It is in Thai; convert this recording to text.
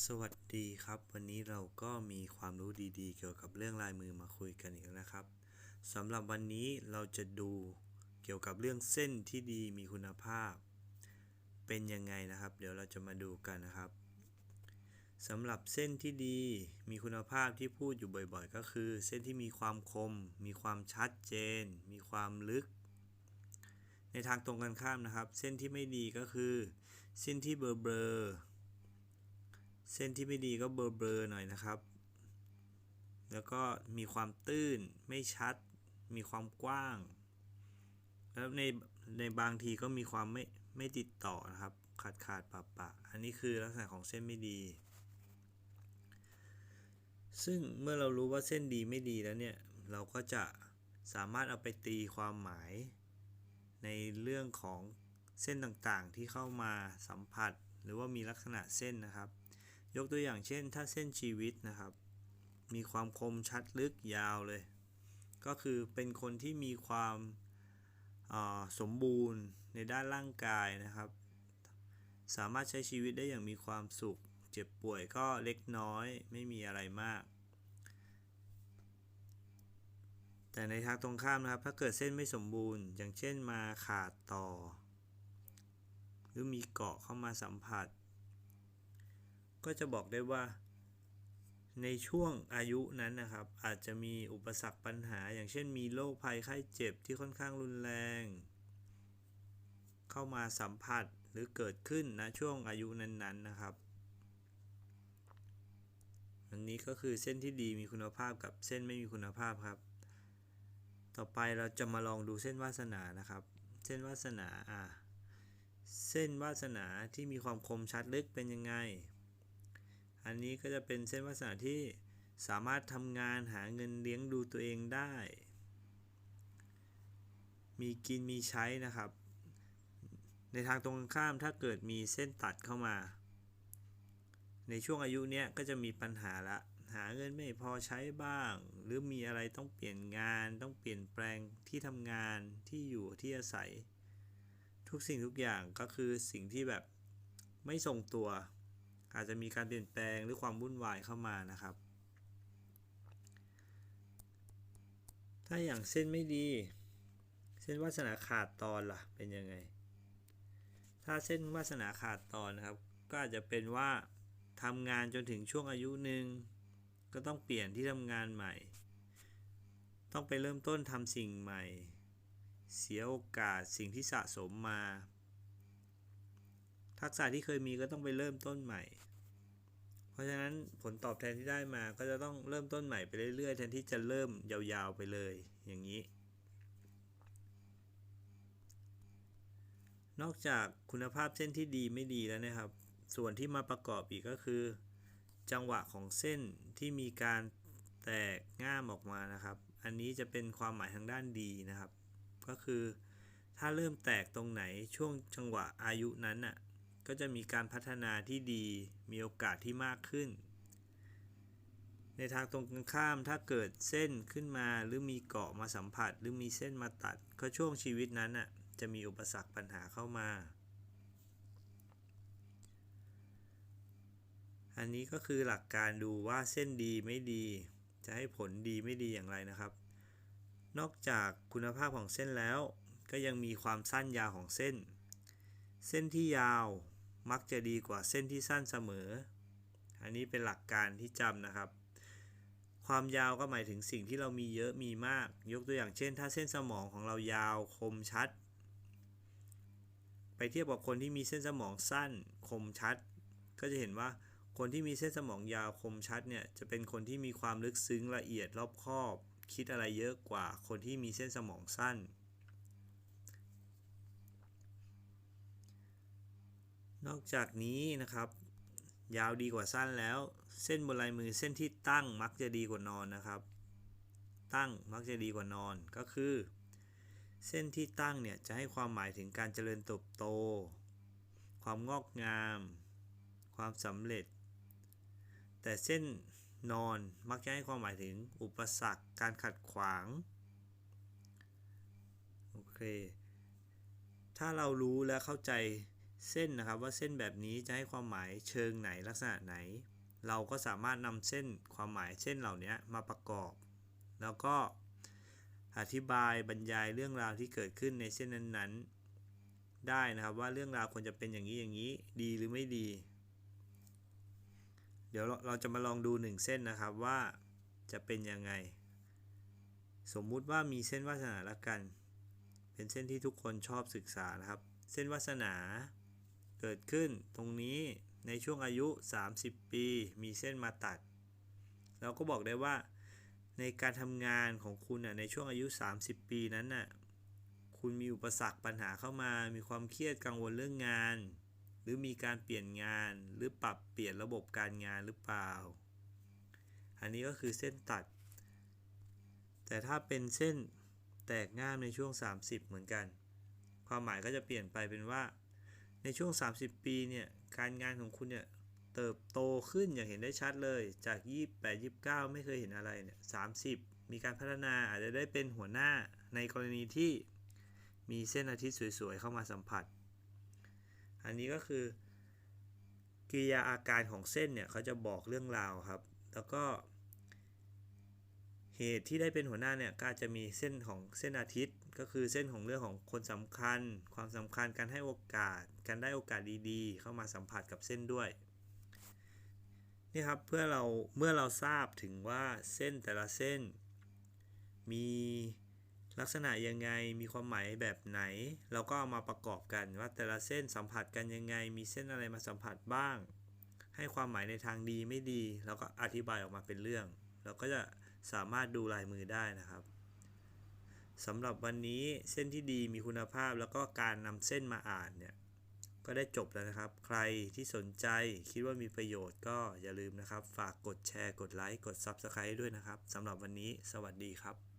สวัสดีครับ วันนี้เราก็มีความรู้ดีๆ เกี่ยวกับเรื่องลายมือมาคุยกันอีกแล้วนะครับสำหรับวันนี้เราจะดูเกี่ยวกับเรื่องเส้นที่ดีมีคุณภาพ เป็นยังไงนะครับ เดี๋ยวเราจะมาดูกันนะครับสำหรับเส้นที่ดีมีคุณภาพที่พูดอยู่บ่อยๆ ก็คือ เส้นที่มีความคม มีความชัดเจน มีความลึก ในทางตรงกันข้ามนะครับ เส้นที่ไม่ดีก็คือ เส้นที่เบลอๆ เส้นที่ไม่ดีก็เบลอๆหน่อยนะครับ แล้วก็มีความตื้นไม่ชัด มีความกว้าง แล้วในในบางทีก็มีความไม่ไม่ติดต่อนะครับ ขาดขาดปะปะ อันนี้คือลักษณะของเส้นไม่ดี ซึ่งเมื่อเรารู้ว่าเส้นดีไม่ดีแล้วเนี่ย เราก็จะสามารถเอาไปตีความหมาย ในเรื่องของเส้นต่างๆที่เข้ามาสัมผัส หรือว่ามีลักษณะเส้นนะครับ ยกตัวอย่างเช่น ถ้าเส้นชีวิตนะครับ มีความคมชัดลึกยาวเลย ก็คือเป็นคนที่มีความสมบูรณ์ในด้านร่างกายนะครับ สามารถใช้ชีวิตได้อย่างมีความสุข เจ็บป่วยก็เล็กน้อยไม่มีอะไรมาก แต่ในทางตรงข้ามนะครับ ถ้าเกิดเส้นไม่สมบูรณ์ อย่างเช่นมาขาดต่อ หรือมีเกาะเข้ามาสัมผัส ก็จะบอกได้ว่า ในช่วงอายุนั้นนะครับ อาจจะมีอุปสรรคปัญหา อย่างเช่นมีโรคภัยไข้เจ็บที่ค่อนข้างรุนแรง เข้ามาสัมผัสหรือเกิดขึ้นนะช่วงอายุนั้นๆนนะครับอันนี้ก็คือเส้นที่ดีมีคุณภาพกับเส้นไม่มีคุณภาพครับ ต่อไปเราจะมาลองดูเส้นวาสนานะครับ เส้นวาสนาอะเส้นวาสนาที่มีความคมชัดลึกเป็นยังไง อันนี้ก็จะเป็นเส้นวาสนาที่สามารถทำงานหาเงินเลี้ยงดูตัวเองได้ มีกินมีใช้นะครับ ในทางตรงข้ามถ้าเกิดมีเส้นตัดเข้ามา ในช่วงอายุเนี้ยก็จะมีปัญหาละ หาเงินไม่พอใช้บ้าง หรือมีอะไรต้องเปลี่ยนงาน ต้องเปลี่ยนแปลงที่ทำงานที่อยู่ที่อาศัย ทุกสิ่งทุกอย่างก็คือสิ่งที่แบบไม่ทรงตัว อาจจะมีการเปลี่ยนแปลงหรือความวุ่นวายเข้ามานะครับ ถ้าอย่างเส้นไม่ดี เส้นวาสนาขาดตอนล่ะเป็นยังไง ถ้าเส้นวาสนาขาดตอนนะครับ ก็อาจจะเป็นว่าทำงานจนถึงช่วงอายุหนึ่งก็ต้องเปลี่ยนที่ทำงานใหม่ ต้องไปเริ่มต้นทำสิ่งใหม่ เสียโอกาสสิ่งที่สะสมมา ทักษะที่เคยมีก็ต้องไปเริ่มต้นใหม่ เพราะฉะนั้นผลตอบแทนที่ได้มาก็จะต้องเริ่มต้นใหม่ไปเรื่อยๆแทนที่จะเริ่มยาวๆไปเลย อย่างนี้ นอกจากคุณภาพเส้นที่ดีไม่ดีแล้วนะครับ ส่วนที่มาประกอบอีกก็คือ จังหวะของเส้นที่มีการแตกง่ามออกมานะครับ อันนี้จะเป็นความหมายทางด้านดีนะครับ ก็คือถ้าเริ่มแตกตรงไหนช่วงจังหวะอายุนั้นน่ะ ก็จะมีการพัฒนาที่ดี มีโอกาสที่มากขึ้น ในทางตรงกันข้ามถ้าเกิดเส้นขึ้นมาหรือมีเกาะมาสัมผัส หรือมีเส้นมาตัด ก็ช่วงชีวิตนั้นน่ะจะมีอุปสรรคปัญหาเข้ามา อันนี้ก็คือหลักการดูว่าเส้นดีไม่ดี จะให้ผลดีไม่ดีอย่างไรนะครับ นอกจากคุณภาพของเส้นแล้ว ก็ยังมีความสั้นยาวของเส้นเส้นที่ยาว มักจะดีกว่าเส้นที่สั้นเสมอ อันนี้เป็นหลักการที่จำนะครับ ความยาวก็หมายถึงสิ่งที่เรามีเยอะมีมาก ยกตัวอย่างเช่น ถ้าเส้นสมองของเรายาวคมชัด ไปเทียบกับคนที่มีเส้นสมองสั้นคมชัด ก็จะเห็นว่าคนที่มีเส้นสมองยาวคมชัดเนี่ยจะเป็นคนที่มีความลึกซึ้งละเอียดรอบคอบ คิดอะไรเยอะกว่าคนที่มีเส้นสมองสั้น นอกจากนี้นะครับ ยาวดีกว่าสั้นแล้ว เส้นบนลายมือเส้นที่ตั้งมักจะดีกว่านอนนะครับ ตั้งมักจะดีกว่านอนก็คือ เส้นที่ตั้งเนี่ยจะให้ความหมายถึงการเจริญเติบโต ความงอกงาม ความสำเร็จ แต่เส้นนอนมักจะให้ความหมายถึงอุปสรรคการขัดขวางโอเค ถ้าเรารู้และเข้าใจ เส้นนะครับว่าเส้นแบบนี้จะให้ความหมายเชิงไหนลักษณะไหน เราก็สามารถนำเส้นความหมายเส้นเหล่านี้มาประกอบ แล้วก็อธิบายบรรยายเรื่องราวที่เกิดขึ้นในเส้นนั้นๆ ได้นะครับว่าเรื่องราวควรจะเป็นอย่างนี้อย่างนี้ดีหรือไม่ดี เดี๋ยวเราจะมาลองดูหนึ่งเส้นนะครับว่าจะเป็นยังไง สมมุติว่ามีเส้นวาสนาละกัน เป็นเส้นที่ทุกคนชอบศึกษานะครับ เส้นวาสนา เกิดขึ้นตรงนี้ในช่วงอายุ 30 ปี มีเส้นมาตัด เราก็บอกได้ว่า ในการทำงานของคุณน่ะในช่วงอายุ 30 ปีนั้นน่ะคุณมีอุปสรรคปัญหาเข้ามา มีความเครียดกังวลเรื่องงาน หรือมีการเปลี่ยนงานหรือปรับเปลี่ยนระบบการงานหรือเปล่า อันนี้ก็คือเส้นตัด แต่ถ้าเป็นเส้นแตกง่ามในช่วง 30 เหมือนกัน ความหมายก็จะเปลี่ยนไปเป็นว่า ในช่วง 30 ปีเนี่ยการงานของคุณเนี่ยเติบโตขึ้นอย่างเห็นได้ชัดเลยจาก 28 29 ไม่เคยเห็นอะไรเนี่ย30 มีการพัฒนาอาจจะได้เป็นหัวหน้าในกรณีที่มีเส้นอาทิตย์สวยๆ เข้ามาสัมผัส อันนี้ก็คือกิริยาอาการของเส้นเนี่ยเขาจะบอกเรื่องราวครับ แล้วก็ เหตุที่ได้เป็นหัวหน้าเนี่ยก็จจะมีเส้นของเส้นอาทิตย์ ก็คือเส้นของเรื่องของคนสำคัญ ความสำคัญการให้โอกาส การได้โอกาสดีๆ เข้ามาสัมผัสกับเส้นด้วยนี่ครับเพื่อเราเมื่อเราทราบถึงว่าเส้นแต่ละเส้น มีลักษณะยังไงมีความหมายแบบไหน เราก็เอามาประกอบกันว่าแต่ละเส้นสัมผัสกันยังไง มีเส้นอะไรมาสัมผัสบ้าง ให้ความหมายในทางดีไม่ดี เราก็อธิบายออกมาเป็นเรื่อง เราก็จะ สามารถดูลายมือได้นะครับสำหรับวันนี้เส้นที่ดีมีคุณภาพแล้วก็การนำเส้นมาอ่านเนี่ยก็ได้จบแล้วนะครับ ใครที่สนใจคิดว่ามีประโยชน์ก็อย่าลืมนะครับ ฝากกดแชร์ กดไลค์ กด Subscribe ด้วยนะครับสำหรับวันนี้ สวัสดีครับ